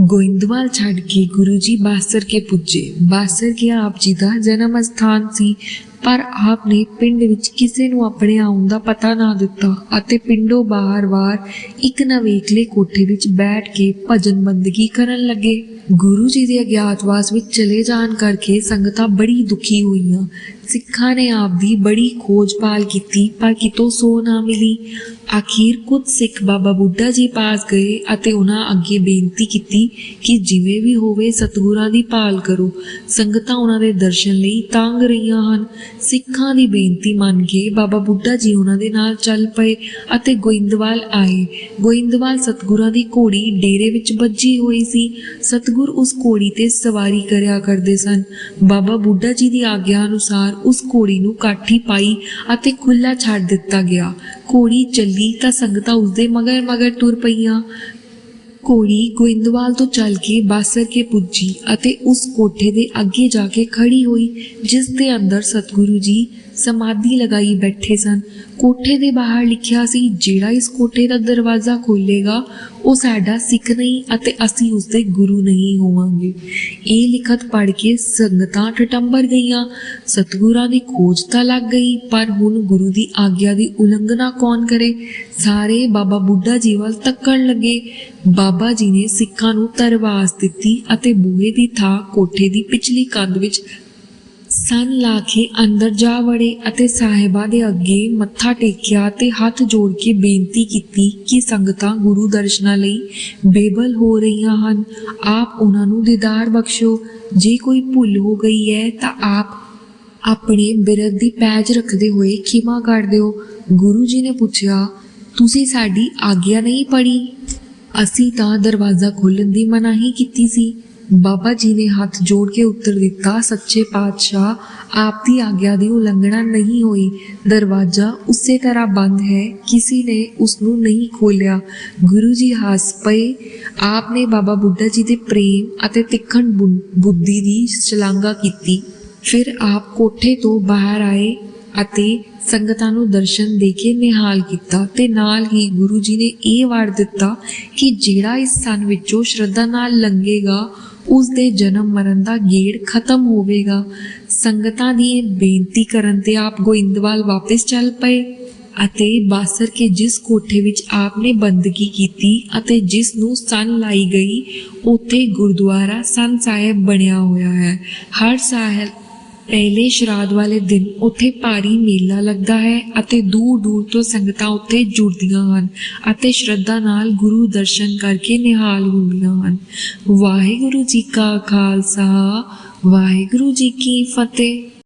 ਗੋਇੰਦਵਾਲ ਛੱਡ ਕੇ ਗੁਰੂ ਜੀ ਬਾਸਰ ਕੇ ਪੁੱਜੇ। ਬਾਸਰ ਕੇ ਆਪ ਜੀ ਦਾ ਜਨਮ ਸਥਾਨ ਸੀ, ਪਰ ਆਪ ਨੇ ਪਿੰਡ ਵਿੱਚ ਕਿਸੇ ਨੂੰ ਆਪਣੇ ਆਉਣ ਦਾ ਪਤਾ ਨਾ ਦਿੱਤਾ ਅਤੇ ਪਿੰਡੋਂ ਬਾਹਰ-ਬਾਹਰ ਇੱਕ ਨਵੇਕਲੇ ਕੋਠੇ ਵਿੱਚ ਬੈਠ ਕੇ ਭਜਨ ਬੰਦਗੀ ਕਰਨ ਲੱਗੇ। ਗੁਰੂ ਜੀ ਦੇ ਅਗਿਆਤਵਾਸ ਵਿੱਚ ਚਲੇ ਜਾਣ ਕਰਕੇ ਸੰਗਤਾਂ ਬੜੀ ਦੁਖੀ ਹੋਈਆਂ। ਸਿੱਖਾਂ ਨੇ ਆਪ ਦੀ ਬੜੀ ਖੋਜ-ਭਾਲ ਕੀਤੀ, ਪਰ ਕਿਤੋਂ ਸੋ ਨਾ ਮਿਲੀ। ਆਖੀਰ ਕੁਝ ਸਿੱਖ ਬਾਬਾ ਬੁੱਢਾ ਜੀ ਪਾਸ ਗਏ ਅਤੇ ਉਹਨਾਂ ਅੱਗੇ ਬੇਨਤੀ ਕੀਤੀ ਕਿ ਜਿਵੇਂ ਵੀ ਹੋਵੇ ਸਤਿਗੁਰਾਂ ਦੀ ਭਾਲ ਕਰੋ। ਸੰਗਤਾਂ ਉਹਨਾਂ ਦੇ ਦਰਸ਼ਨ ਲਈ ਤਾਂਗ ਰਹੀਆਂ ਹਨ। ਸਿੱਖਾਂ ਦੀ ਬੇਨਤੀ ਮੰਨ ਕੇ ਬਾਬਾ ਬੁੱਢਾ ਜੀ ਉਹਨਾਂ ਦੇ ਨਾਲ ਚੱਲ ਪਏ ਅਤੇ ਗੋਇੰਦਵਾਲ ਆਏ। ਗੋਇੰਦਵਾਲ ਸਤਿਗੁਰਾਂ ਦੀ ਘੋੜੀ ਡੇਰੇ ਵਿੱਚ ਵੱਜੀ ਹੋਈ ਸੀ। ਸਤਿਗੁਰ ਉਸ ਘੋੜੀ ਤੇ ਸਵਾਰੀ ਕਰਿਆ ਕਰਦੇ ਸਨ। ਬਾਬਾ ਬੁੱਢਾ ਜੀ ਦੀ ਆਗਿਆ ਅਨੁਸਾਰ ਉਸ ਘੋੜੀ ਨੂੰ ਕਾਠੀ ਪਾਈ ਅਤੇ ਖੁੱਲਾ ਛੱਡ ਦਿੱਤਾ ਗਿਆ। ਘੋੜੀ ਚੱਲੀ ਤਾਂ ਸੰਗਤਾਂ ਉਸਦੇ ਮਗਰ ਮਗਰ ਤੁਰ ਪਈਆਂ। ਘੋੜੀ ਗੋਇੰਦਵਾਲ ਤੋਂ ਚੱਲ ਕੇ ਬਾਸਰ ਕੇ ਪੁੱਜੀ ਅਤੇ ਉਸ ਕੋਠੇ ਦੇ ਅੱਗੇ ਜਾ ਕੇ ਖੜੀ ਹੋਈ, ਜਿਸ ਦੇ ਅੰਦਰ ਸਤਿਗੁਰੂ ਜੀ ਸਮਾਧੀ ਲਗਾਈ ਬੈਠੇ ਸਨ। ਕੋਠੇ ਦੇ ਬਾਹਰ ਲਿਖਿਆ ਸੀ, ਜਿਹੜਾ ਇਸ ਕੋਠੇ ਦਾ ਦਰਵਾਜ਼ਾ ਖੋਲੇਗਾ, ਉਹ ਸਾਡਾ ਸਿੱਖ ਨਹੀਂ ਅਤੇ ਅਸੀਂ ਉਸਦੇ ਗੁਰੂ ਨਹੀਂ ਹੋਵਾਂਗੇ। ਇਹ ਲਿਖਤ ਪੜ੍ਹ ਕੇ ਸੰਗਤਾਂ ਠਟੰਬਰ ਗਈਆਂ। ਸਤਿਗੁਰਾਂ ਦੀ ਖੋਜ ਤਾਂ ਲੱਗ ਗਈ, ਪਰ ਹੁਣ ਗੁਰੂ ਦੀ ਆਗਿਆ ਦੀ ਉਲੰਘਣਾ ਕੌਣ ਕਰੇ? ਸਾਰੇ ਬਾਬਾ ਬੁੱਢਾ ਜੀ ਵੱਲ ਤੱਕਣ ਲੱਗੇ। ਬਾਬਾ ਜੀ ਨੇ ਸਿੱਖਾਂ ਨੂੰ ਤਰਵਾਸ ਦਿੱਤੀ ਅਤੇ ਬੂਹੇ ਦੀ ਥਾਂ ਕੋਠੇ ਦੀ ਪਿਛਲੀ ਕੰਧ ਵਿੱਚ ਸਨ ਲਾ ਅੰਦਰ ਜਾ ਵੜੇ ਅਤੇ ਸਾਹਿਬਾਂ ਦੇ ਅੱਗੇ ਮੱਥਾ ਟੇਕਿਆ ਤੇ ਹੱਥ ਜੋੜ ਕੇ ਬੇਨਤੀ ਕੀਤੀ ਕਿ ਸੰਗਤਾਂ ਗੁਰੂ ਦਰਸ਼ਨਾਂ ਲਈ ਬੇਬਲ ਹੋ ਰਹੀਆਂ ਹਨ। ਆਪ ਉਹਨਾਂ ਨੂੰ ਦੀਦਾਰ ਬਖਸ਼ੋ। ਜੇ ਕੋਈ ਭੁੱਲ ਹੋ ਗਈ ਹੈ ਤਾਂ ਆਪ ਆਪਣੇ ਬਿਰਧ ਦੀ ਪੈਜ ਰੱਖਦੇ ਹੋਏ ਖਿਮਾ ਕਰ ਦਿਓ। ਗੁਰੂ ਜੀ ਨੇ ਪੁੱਛਿਆ, ਤੁਸੀਂ ਸਾਡੀ ਆਗਿਆ ਨਹੀਂ ਪੜੀ ਅਸੀਂ ਤਾਂ ਦਰਵਾਜ਼ਾ ਖੋਲਣ ਦੀ ਮਨਾਹੀ ਕੀਤੀ ਸੀ। ਬਾਬਾ ਜੀ ਨੇ ਹੱਥ ਜੋੜ ਕੇ ਉੱਤਰ ਦਿੱਤਾ, ਸੱਚੇ ਪਾਤਸ਼ਾਹ, ਆਪ ਦੀ ਆਗਿਆ ਦੀ ਉਲੰਘਣਾ ਨਹੀਂ ਹੋਈ। ਦਰਵਾਜ਼ਾ ਉਸੇ ਤਰ੍ਹਾਂ ਬੰਦ ਹੈ, ਕਿਸੇ ਨੇ ਉਸ ਨੂੰ ਨਹੀਂ ਖੋਲਿਆ ਗੁਰੂ ਜੀ ਹਾਸ ਪਏ। ਆਪ ਨੇ ਬਾਬਾ ਬੁੱਢਾ ਜੀ ਦੇ ਪ੍ਰੇਮ ਅਤੇ ਤਿੱਖਣ ਬੁ- ਬੁੱਧੀ ਦੀ ਸ਼ਲਾਘਾ ਕੀਤੀ। ਫਿਰ ਆਪ ਕੋਠੇ ਤੋਂ ਬਾਹਰ ਆਏ। ਅਤੇ ਸੰਗਤਾਂ ਨੂੰ ਦਰਸ਼ਨ ਦੇ ਕੇ ਨਿਹਾਲ ਕੀਤਾ ਤੇ ਨਾਲ ਹੀ ਗੁਰੂ ਜੀ ਨੇ ਇਹ ਵਾਰ ਦਿੱਤਾ ਕਿ ਜਿਹੜਾ ਇਸ ਸਨ ਵਿੱਚੋਂ ਸ਼ਰਧਾ ਨਾਲ ਲੰਘੇਗਾ ਉਸ ਦੇ ਜਨਮ ਮਰਨ ਦਾ ਗੇੜ ਖਤਮ ਹੋਵੇਗਾ। ਸੰਗਤਾਂ ਦੀ ਇਹ ਬੇਨਤੀ ਕਰਨ ਤੇ ਆਪ ਗੋਇੰਦਵਾਲ ਵਾਪਸ ਚੱਲ ਪਏ ਅਤੇ ਬਾਸਰ ਕੇ ਜਿਸ ਕੋਠੇ ਵਿੱਚ ਆਪ ਨੇ ਬੰਦਗੀ ਕੀਤੀ ਅਤੇ ਜਿਸ ਨੂੰ ਸਨ ਲਾਈ ਗਈ, ਉੱਥੇ ਗੁਰਦੁਆਰਾ ਸੰਤ ਸਾਹਿਬ ਬਣਿਆ ਹੋਇਆ ਹੈ। ਹਰ ਸਾਹਿਬ ਪਹਿਲੇ ਸ਼ਰਾਧ ਵਾਲੇ ਦਿਨ ਉੱਥੇ ਭਾਰੀ ਮੇਲਾ ਲੱਗਦਾ ਹੈ ਅਤੇ ਦੂਰ ਦੂਰ ਤੋਂ ਸੰਗਤਾਂ ਉੱਥੇ ਜੁੜਦੀਆਂ ਹਨ ਅਤੇ ਸ਼ਰਧਾ ਨਾਲ ਗੁਰੂ ਦਰਸ਼ਨ ਕਰਕੇ ਨਿਹਾਲ ਹੁੰਦੀਆਂ ਹਨ। ਵਾਹਿਗੁਰੂ ਜੀ ਕਾ ਖਾਲਸਾ, ਵਾਹਿਗੁਰੂ ਜੀ ਕੀ ਫਤਿਹ।